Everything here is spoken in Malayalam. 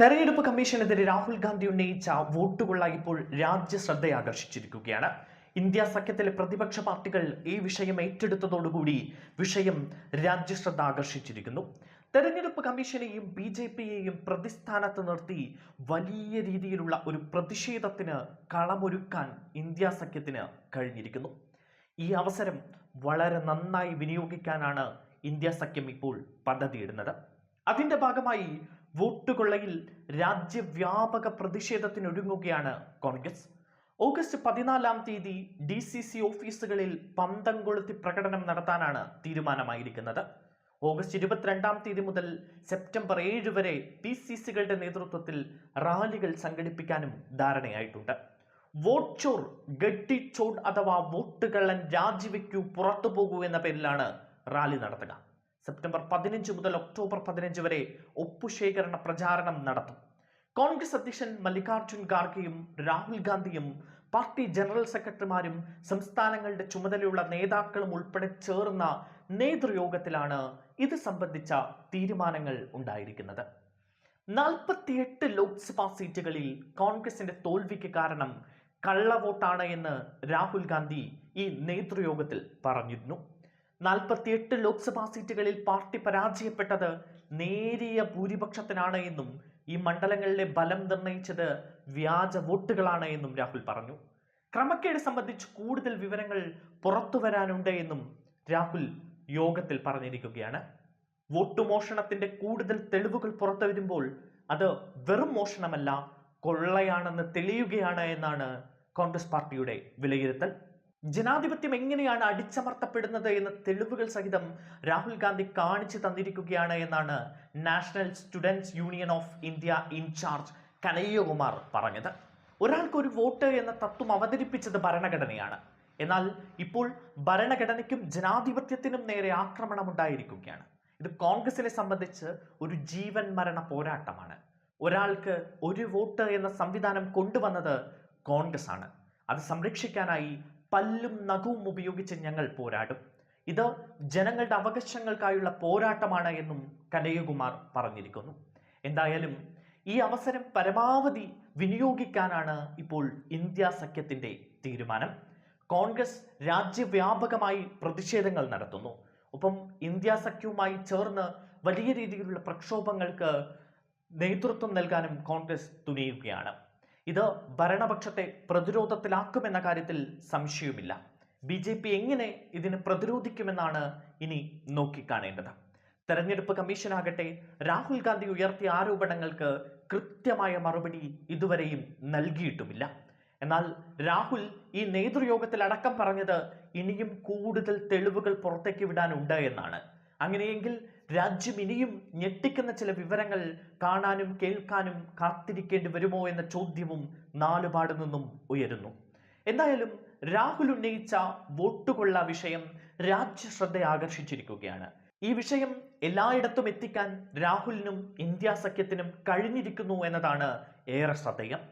തെരഞ്ഞെടുപ്പ് കമ്മീഷനെതിരെ രാഹുൽ ഗാന്ധി ഉന്നയിച്ച വോട്ടുകൊള്ള ഇപ്പോൾ രാജ്യശ്രദ്ധ ആകർഷിച്ചിരിക്കുകയാണ്. ഇന്ത്യ സഖ്യത്തിലെ പ്രതിപക്ഷ പാർട്ടികൾ ഈ വിഷയം ഏറ്റെടുത്തതോടുകൂടി വിഷയം രാജ്യശ്രദ്ധ ആകർഷിച്ചിരിക്കുന്നു. തെരഞ്ഞെടുപ്പ് കമ്മീഷനെയും ബി ജെ പിയെയും പ്രതിസ്ഥാനത്ത് നിർത്തി വലിയ രീതിയിലുള്ള ഒരു പ്രതിഷേധത്തിന് കളമൊരുക്കാൻ ഇന്ത്യ സഖ്യത്തിന് കഴിഞ്ഞിരിക്കുന്നു. ഈ അവസരം വളരെ നന്നായി വിനിയോഗിക്കാനാണ് ഇന്ത്യ സഖ്യം ഇപ്പോൾ പദ്ധതിയിടുന്നത്. അതിന്റെ ഭാഗമായി വോട്ടുകൊള്ളയിൽ രാജ്യവ്യാപക പ്രതിഷേധത്തിനൊരുങ്ങുകയാണ് കോൺഗ്രസ്. ഓഗസ്റ്റ് പതിനാലാം തീയതി ഡി സി സി ഓഫീസുകളിൽ പന്തം കൊളുത്തി പ്രകടനം നടത്താനാണ് തീരുമാനമായിരിക്കുന്നത്. ഓഗസ്റ്റ് ഇരുപത്തിരണ്ടാം തീയതി മുതൽ സെപ്റ്റംബർ ഏഴ് വരെ പി സി സികളുടെ നേതൃത്വത്തിൽ റാലികൾ സംഘടിപ്പിക്കാനും ധാരണയായിട്ടുണ്ട്. വോട്ട് ചോർ ഗഡ്ഡി ചോഡ് അഥവാ വോട്ടുകള്ളൻ രാജിവെക്കൂ പുറത്തു പോകൂ എന്ന പേരിലാണ് റാലി നടത്തുക. സെപ്റ്റംബർ പതിനഞ്ച് മുതൽ ഒക്ടോബർ പതിനഞ്ച് വരെ ഒപ്പുശേഖരണ പ്രചാരണം നടത്തും. കോൺഗ്രസ് അധ്യക്ഷൻ മല്ലികാർജുൻ ഖാർഗെയും രാഹുൽ ഗാന്ധിയും പാർട്ടി ജനറൽ സെക്രട്ടറിമാരും സംസ്ഥാനങ്ങളുടെ ചുമതലയുള്ള നേതാക്കളും ഉൾപ്പെടെ ചേർന്ന നേതൃയോഗത്തിലാണ് ഇത് സംബന്ധിച്ച തീരുമാനങ്ങൾ ഉണ്ടായിരിക്കുന്നത്. നാൽപ്പത്തിയെട്ട് ലോക്സഭാ സീറ്റുകളിൽ കോൺഗ്രസിന്റെ തോൽവിക്ക് കാരണം കള്ളവോട്ടാണ് എന്ന് രാഹുൽ ഗാന്ധി ഈ നേതൃയോഗത്തിൽ പറഞ്ഞിരുന്നു. നാൽപ്പത്തിയെട്ട് ലോക്സഭാ സീറ്റുകളിൽ പാർട്ടി പരാജയപ്പെട്ടത് നേരിയ ഭൂരിപക്ഷത്തിനാണ് എന്നും ഈ മണ്ഡലങ്ങളിലെ ബലം നിർണയിച്ചത് വ്യാജ വോട്ടുകളാണ് എന്നും രാഹുൽ പറഞ്ഞു. ക്രമക്കേട് സംബന്ധിച്ച് കൂടുതൽ വിവരങ്ങൾ പുറത്തു വരാനുണ്ട് എന്നും രാഹുൽ യോഗത്തിൽ പറഞ്ഞിരിക്കുകയാണ്. വോട്ട് മോഷണത്തിന്റെ കൂടുതൽ തെളിവുകൾ പുറത്തു വരുമ്പോൾ അത് വെറും മോഷണമല്ല കൊള്ളയാണെന്ന് തെളിയുകയാണ് എന്നാണ് കോൺഗ്രസ് പാർട്ടിയുടെ വിലയിരുത്തൽ. ജനാധിപത്യം എങ്ങനെയാണ് അടിച്ചമർത്തപ്പെടുന്നത് എന്ന തെളിവുകൾ സഹിതം രാഹുൽ ഗാന്ധി കാണിച്ചു തന്നിരിക്കുകയാണ് എന്നാണ് national students union of India in charge Kanhaiya Kumar പറഞ്ഞത്. ഒരാൾക്ക് ഒരു വോട്ട് എന്ന തത്വം അവതരിപ്പിച്ചത് ഭരണഘടനയാണ്. എന്നാൽ ഇപ്പോൾ ഭരണഘടനയ്ക്കും ജനാധിപത്യത്തിനും നേരെ ആക്രമണമുണ്ടായിരിക്കുകയാണ്. ഇത് കോൺഗ്രസിനെ സംബന്ധിച്ച് ഒരു ജീവൻ മരണ പോരാട്ടമാണ്. ഒരാൾക്ക് ഒരു വോട്ട് എന്ന സംവിധാനം കൊണ്ടുവന്നത് കോൺഗ്രസ് ആണ്. അത് സംരക്ഷിക്കാനായി പല്ലും നഖവും ഉപയോഗിച്ച് ഞങ്ങൾ പോരാടും. ഇത് ജനങ്ങളുടെ അവകാശങ്ങൾക്കായുള്ള പോരാട്ടമാണ് എന്നും കനയ്യകുമാർ പറഞ്ഞിരിക്കുന്നു. എന്തായാലും ഈ അവസരം പരമാവധി വിനിയോഗിക്കാനാണ് ഇപ്പോൾ ഇന്ത്യ സഖ്യത്തിന്റെ തീരുമാനം. കോൺഗ്രസ് രാജ്യവ്യാപകമായി പ്രതിഷേധങ്ങൾ നടത്തുന്നു. ഒപ്പം ഇന്ത്യ സഖ്യവുമായി ചേർന്ന് വലിയ രീതിയിലുള്ള പ്രക്ഷോഭങ്ങൾക്ക് നേതൃത്വം നൽകാനും കോൺഗ്രസ് തുനിയുകയാണ്. ഇത് ഭരണപക്ഷത്തെ പ്രതിരോധത്തിലാക്കുമെന്ന കാര്യത്തിൽ സംശയവുമില്ല. ബി ജെ പി എങ്ങനെ ഇതിന് പ്രതിരോധിക്കുമെന്നാണ് ഇനി നോക്കിക്കാണേണ്ടത്. തെരഞ്ഞെടുപ്പ് കമ്മീഷനാകട്ടെ രാഹുൽ ഗാന്ധി ഉയർത്തിയ ആരോപണങ്ങൾക്ക് കൃത്യമായ മറുപടി ഇതുവരെയും നൽകിയിട്ടുമില്ല. എന്നാൽ രാഹുൽ ഈ നേതൃയോഗത്തിൽ അടക്കം പറഞ്ഞത് ഇനിയും കൂടുതൽ തെളിവുകൾ പുറത്തേക്ക് വിടാനുണ്ട് എന്നാണ്. അങ്ങനെയെങ്കിൽ രാജ്യം ഇനിയും ഞെട്ടിക്കുന്ന ചില വിവരങ്ങൾ കാണാനും കേൾക്കാനും കാത്തിരിക്കേണ്ടി വരുമോ എന്ന ചോദ്യവും നാലുപാട് നിന്നും ഉയരുന്നു. എന്തായാലും രാഹുൽ ഉന്നയിച്ച വോട്ടുകൊള്ള വിഷയം രാജ്യശ്രദ്ധ ആകർഷിച്ചിരിക്കുകയാണ്. ഈ വിഷയം എല്ലായിടത്തും എത്തിക്കാൻ രാഹുലിനും ഇന്ത്യ സഖ്യത്തിനും കഴിഞ്ഞിരിക്കുന്നു എന്നതാണ് ഏറെ ശ്രദ്ധേയം.